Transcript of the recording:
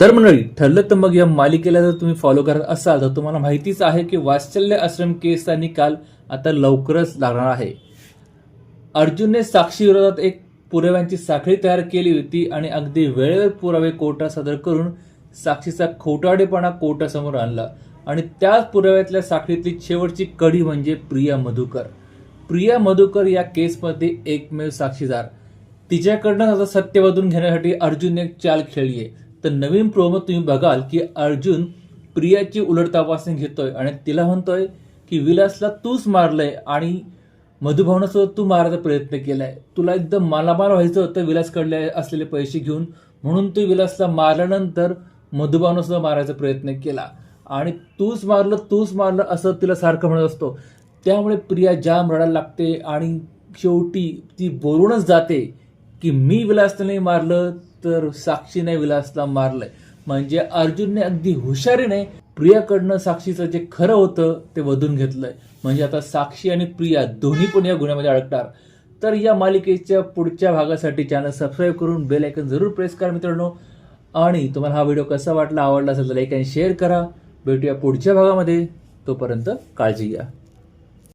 तर मंडळी ठरलं तर मग या मालिकेला जर तुम्ही फॉलो करत असाल तर तुम्हाला माहितीच आहे की वात्सल्य आश्रम केसचा निकाल आता लवकरच लागणार आहे. अर्जुनने साक्षी विरोधात एक पुराव्यांची साखळी तयार केली होती आणि अगदी वेळेवर पुरावे कोर्टात सादर करून साक्षीचा खोटाडेपणा कोर्टासमोर आणला. आणि त्याच पुराव्यातल्या साखळीतली शेवटची कडी म्हणजे प्रिया मधुकर. प्रिया मधुकर या केसमध्ये एकमेव साक्षीदार. तिच्याकडनं आता सत्य वधून घेण्यासाठी अर्जुनने एक चाल खेळली आहे तर नवीन प्रोमोत तुम्ही बघाल की अर्जुन प्रियाची उलट तपासणी घेतोय आणि तिला म्हणतोय की विलासला तूच मारलंय आणि मधुभावनासोबत तू मारायचा प्रयत्न केलाय. तुला एकदम मालामाल व्हायचं होतं विलासकडले असलेले पैसे घेऊन. म्हणून तू विलासला मारल्यानंतर मधुभावनासुद्धा मारायचा प्रयत्न केला. आणि तूच मारलं तूच मारलं असं तिला सारखं म्हणत असतो. त्यामुळे प्रिया जाम रडायला लागते आणि शेवटी ती बोलूनच जाते की मी विलासला नाही मारलं तर साक्षीने विलासला मारलंय. म्हणजे अर्जुनने अगदी हुशारीने प्रियाकडनं साक्षीचं जे खरं होतं ते वधून घेतलंय. म्हणजे आता साक्षी आणि प्रिया दोन्ही पण या गुन्ह्यामध्ये अडकणार. तर या मालिकेच्या पुढच्या भागासाठी चॅनल सबस्क्राईब करून बेल आयकन जरूर प्रेस करा मित्रांनो. आणि तुम्हाला हा व्हिडिओ कसा वाटला आवडला असेल तर लाईक आणि शेअर करा. भेटूया पुढच्या भागामध्ये. तोपर्यंत काळजी घ्या.